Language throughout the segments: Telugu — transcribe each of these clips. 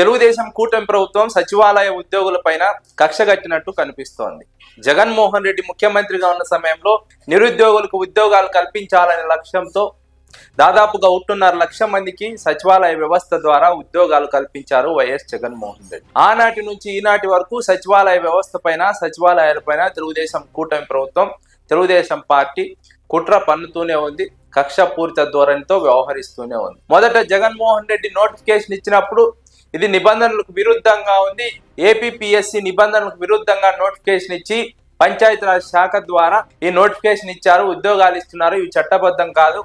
తెలుగుదేశం కూటమి ప్రభుత్వం సచివాలయ ఉద్యోగులపైన కక్ష కట్టినట్టు కనిపిస్తోంది. జగన్మోహన్ రెడ్డి ముఖ్యమంత్రిగా ఉన్న సమయంలో నిరుద్యోగులకు ఉద్యోగాలు కల్పించాలనే లక్ష్యంతో దాదాపుగా ఒకటిన్నర లక్ష మందికి సచివాలయ వ్యవస్థ ద్వారా ఉద్యోగాలు కల్పించారు వైఎస్ జగన్మోహన్ రెడ్డి. ఆనాటి నుంచి ఈనాటి వరకు సచివాలయ వ్యవస్థ పైన సచివాలయాలపైన తెలుగుదేశం కూటమి ప్రభుత్వం తెలుగుదేశం పార్టీ కుట్ర పన్నుతూనే ఉంది కక్ష పూరిత ధోరణితో వ్యవహరిస్తూనే ఉంది. మొదట జగన్మోహన్ రెడ్డి నోటిఫికేషన్ ఇచ్చినప్పుడు ఇది నిబంధనలకు విరుద్ధంగా ఉంది. ఏపీపీఎస్సి నిబంధనలకు విరుద్ధంగా నోటిఫికేషన్ ఇచ్చి పంచాయతీరాజ్ శాఖ ద్వారా ఈ నోటిఫికేషన్ ఇచ్చారు. ఉద్యోగాలు ఇస్తున్నారు. ఇవి చట్టబద్ధం కాదు.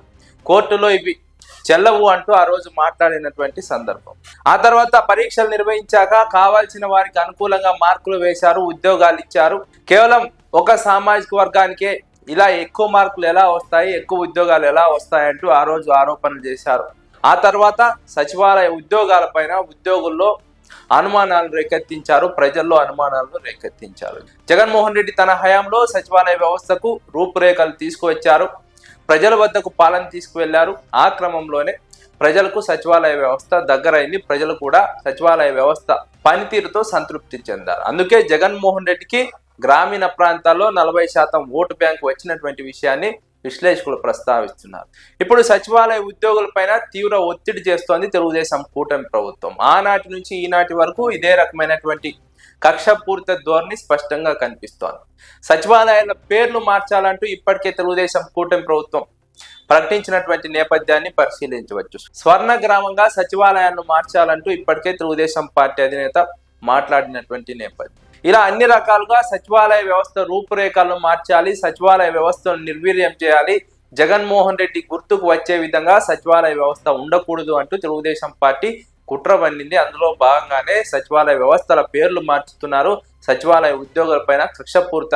కోర్టులో ఇవి చెల్లవు అంటూ ఆ రోజు మాట్లాడినటువంటి సందర్భం. ఆ తర్వాత పరీక్షలు నిర్వహించాక కావాల్సిన వారికి అనుకూలంగా మార్కులు వేశారు. ఉద్యోగాలు ఇచ్చారు. కేవలం ఒక సామాజిక వర్గానికే ఇలా ఎక్కువ మార్కులు ఎలా వస్తాయి? ఎక్కువ ఉద్యోగాలు ఎలా వస్తాయంటూ ఆ రోజు ఆరోపణలు చేశారు. ఆ తర్వాత సచివాలయ ఉద్యోగాల పైన ఉద్యోగుల్లో అనుమానాలు రేకెత్తించారు ప్రజల్లో అనుమానాలను రేకెత్తించారు. జగన్మోహన్ రెడ్డి తన హయాంలో సచివాలయ వ్యవస్థకు రూపురేఖలు తీసుకువచ్చారు ప్రజల వద్దకు పాలన తీసుకువెళ్ళారు. ఆ క్రమంలోనే ప్రజలకు సచివాలయ వ్యవస్థ దగ్గరైంది ప్రజలు కూడా సచివాలయ వ్యవస్థ పనితీరుతో సంతృప్తి చెందారు. అందుకే జగన్మోహన్ రెడ్డికి గ్రామీణ ప్రాంతాల్లో నలభై శాతం ఓటు బ్యాంకు వచ్చినటువంటి విషయాన్ని విశ్లేషకులు ప్రస్తావిస్తున్నారు. ఇప్పుడు సచివాలయ ఉద్యోగులపైన తీవ్ర ఒత్తిడి చేస్తోంది తెలుగుదేశం కూటమి ప్రభుత్వం. ఆనాటి నుంచి ఈనాటి వరకు ఇదే రకమైనటువంటి కక్షపూరిత ధోరణి స్పష్టంగా కనిపిస్తోంది. సచివాలయాల పేర్లు మార్చాలంటూ ఇప్పటికే తెలుగుదేశం కూటమి ప్రభుత్వం ప్రకటించినటువంటి నేపథ్యాన్ని పరిశీలించవచ్చు. స్వర్ణ గ్రామంగా సచివాలయాలను మార్చాలంటూ ఇప్పటికే తెలుగుదేశం పార్టీ అధినేత మాట్లాడినటువంటి నేపథ్యం. ఇలా అన్ని రకాలుగా సచివాలయ వ్యవస్థ రూపురేఖలను మార్చాలి సచివాలయ వ్యవస్థను నిర్వీర్యం చేయాలి. జగన్మోహన్ రెడ్డి గుర్తుకు వచ్చే విధంగా సచివాలయ వ్యవస్థ ఉండకూడదు అంటూ తెలుగుదేశం పార్టీ కుట్ర పన్నింది అందులో భాగంగానే సచివాలయ వ్యవస్థల పేర్లు మార్చుతున్నారు. సచివాలయ ఉద్యోగులపైన కక్షపూర్త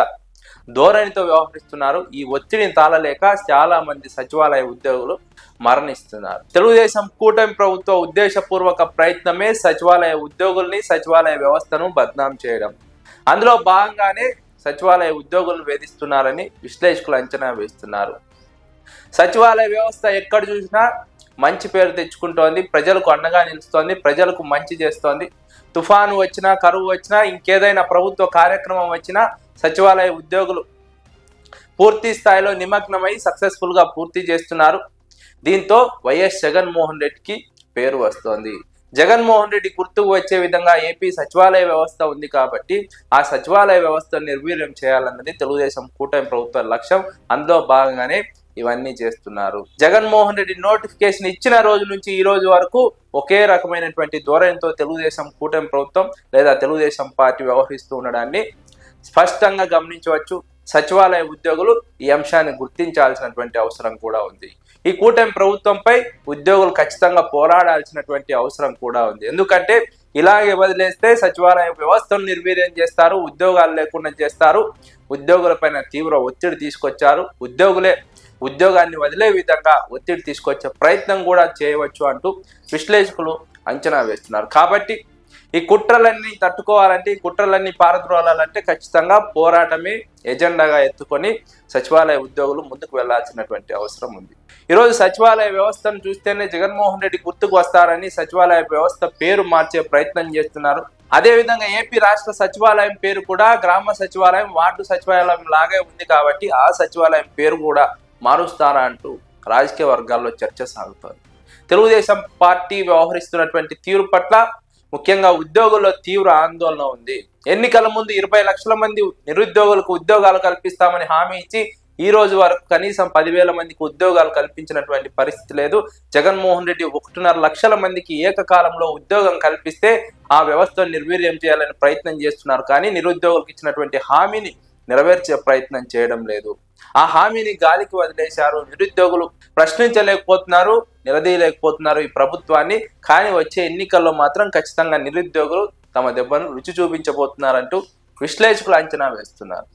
ధోరణితో వ్యవహరిస్తున్నారు. ఈ ఒత్తిడిని తాళలేక చాలా మంది సచివాలయ ఉద్యోగులు మరణిస్తున్నారు. తెలుగుదేశం కూటమి ప్రభుత్వ ఉద్దేశపూర్వక ప్రయత్నమే సచివాలయ ఉద్యోగుల్ని సచివాలయ వ్యవస్థను బద్నాం చేయడం. అందులో భాగంగానే సచివాలయ ఉద్యోగులు వేధిస్తున్నారని విశ్లేషకులు అంచనా వేస్తున్నారు. సచివాలయ వ్యవస్థ ఎక్కడ చూసినా మంచి పేరు తెచ్చుకుంటోంది ప్రజలకు అండగా నిలుస్తోంది ప్రజలకు మంచి చేస్తోంది. తుఫాను వచ్చినా కరువు వచ్చినా ఇంకేదైనా ప్రభుత్వ కార్యక్రమం వచ్చినా సచివాలయ ఉద్యోగులు పూర్తి స్థాయిలో నిమగ్నమై సక్సెస్ఫుల్గా పూర్తి చేస్తున్నారు. దీంతో వైఎస్ జగన్మోహన్ రెడ్డికి పేరు వస్తోంది. జగన్మోహన్ రెడ్డి గుర్తుకు వచ్చే విధంగా ఏపీ సచివాలయ వ్యవస్థ ఉంది కాబట్టి ఆ సచివాలయ వ్యవస్థను నిర్వీర్యం చేయాలన్నది తెలుగుదేశం కూటమి ప్రభుత్వ లక్ష్యం. అందులో భాగంగానే ఇవన్నీ చేస్తున్నారు. జగన్మోహన్ రెడ్డి నోటిఫికేషన్ ఇచ్చిన రోజు నుంచి ఈ రోజు వరకు ఒకే రకమైనటువంటి ధోరణితో తెలుగుదేశం కూటమి ప్రభుత్వం లేదా తెలుగుదేశం పార్టీ వ్యవహరిస్తూ ఉండడాన్ని స్పష్టంగా గమనించవచ్చు. సచివాలయ ఉద్యోగులు ఈ అంశాన్ని గుర్తించాల్సినటువంటి అవసరం కూడా ఉంది. ఈ కూటమి ప్రభుత్వంపై ఉద్యోగులు ఖచ్చితంగా పోరాడాల్సినటువంటి అవసరం కూడా ఉంది. ఎందుకంటే ఇలాగే వదిలేస్తే సచివాలయ వ్యవస్థను నిర్వీర్యం చేస్తారు ఉద్యోగాలు లేకుండా చేస్తారు ఉద్యోగులపైన తీవ్ర ఒత్తిడి తీసుకొచ్చారు ఉద్యోగులే ఉద్యోగాన్ని వదిలే విధంగా ఒత్తిడి తీసుకొచ్చే ప్రయత్నం కూడా చేయవచ్చు అంటూ విశ్లేషకులు అంచనా వేస్తున్నారు. కాబట్టి ఈ కుట్రలన్నీ తట్టుకోవాలంటే ఈ కుట్రలన్నీ పారద్రోలాలంటే ఖచ్చితంగా పోరాటమే ఎజెండాగా ఎత్తుకొని సచివాలయ ఉద్యోగులు ముందుకు వెళ్ళాల్సినటువంటి అవసరం ఉంది. ఈరోజు సచివాలయ వ్యవస్థను చూస్తేనే జగన్మోహన్ రెడ్డి గుర్తుకు వస్తారని సచివాలయ వ్యవస్థ పేరు మార్చే ప్రయత్నం చేస్తున్నారు. అదే విధంగా ఏపీ రాష్ట్ర సచివాలయం పేరు కూడా గ్రామ సచివాలయం వార్డు సచివాలయం లాగే ఉంది కాబట్టి ఆ సచివాలయం పేరు కూడా మారుస్తారా అంటూ రాజకీయ వర్గాల్లో చర్చ సాగుతోంది. తెలుగుదేశం పార్టీ వ్యవహరిస్తున్నటువంటి తీరు పట్ల ముఖ్యంగా ఉద్యోగుల్లో తీవ్ర ఆందోళన ఉంది. ఎన్నికల ముందు ఇరవై లక్షల మంది నిరుద్యోగులకు ఉద్యోగాలు కల్పిస్తామని హామీ ఇచ్చి ఈ రోజు వరకు కనీసం పదివేల మందికి ఉద్యోగాలు కల్పించినటువంటి పరిస్థితి లేదు. జగన్మోహన్ రెడ్డి ఒకటిన్నర లక్షల మందికి ఏకకాలంలో ఉద్యోగం కల్పిస్తే ఆ వ్యవస్థను నిర్వీర్యం చేయాలని ప్రయత్నం చేస్తున్నారు. కానీ నిరుద్యోగులకు ఇచ్చినటువంటి హామీని నెరవేర్చే ప్రయత్నం చేయడం లేదు. ఆ హామీని గాలికి వదిలేశారు నిరుద్యోగులు ప్రశ్నించలేకపోతున్నారు నిలదీయలేకపోతున్నారు ఈ ప్రభుత్వాన్ని. కానీ వచ్చే ఎన్నికల్లో మాత్రం ఖచ్చితంగా నిరుద్యోగులు తమ దెబ్బను రుచి చూపించబోతున్నారంటూ విశ్లేషకులు అంచనా వేస్తున్నారు.